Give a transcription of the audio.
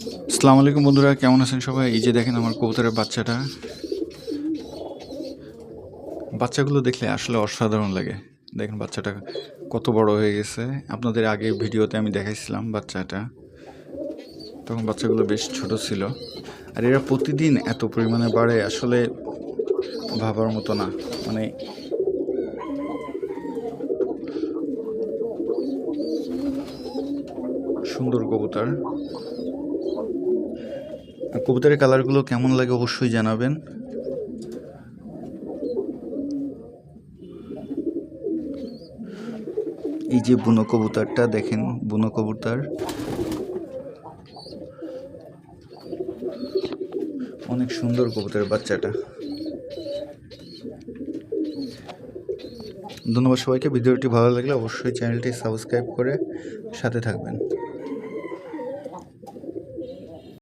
আসসালামু আলাইকুম বন্ধুরা, কেমন আছেন সবাই? এই যে দেখেন আমার কবুতরের বাচ্চাটা। বাচ্চাগুলো দেখলে আসলে অসাধারণ লাগে। দেখেন বাচ্চাটা কত বড় হয়ে গেছে। আপনাদের আগে ভিডিওতে আমি দেখাইছিলাম বাচ্চাটা। তখন বাচ্চাগুলো বেশ ছোট ছিল। আর এরা প্রতিদিন এত পরিমাণে বাড়ে, আসলে ভাবার মতো না। মানে সুন্দর কবুতর। কবুতরের কালারগুলো কেমন লাগে অবশ্যই জানাবেন। এই যে বুনো কবুতরটা, দেখেন বুনো কবুতর। অনেক সুন্দর কবুতরের বাচ্চাটা। ধন্যবাদ সবাইকে। ভিডিওটি ভালো লাগলে অবশ্যই চ্যানেলটি সাবস্ক্রাইব করে সাথে থাকবেন।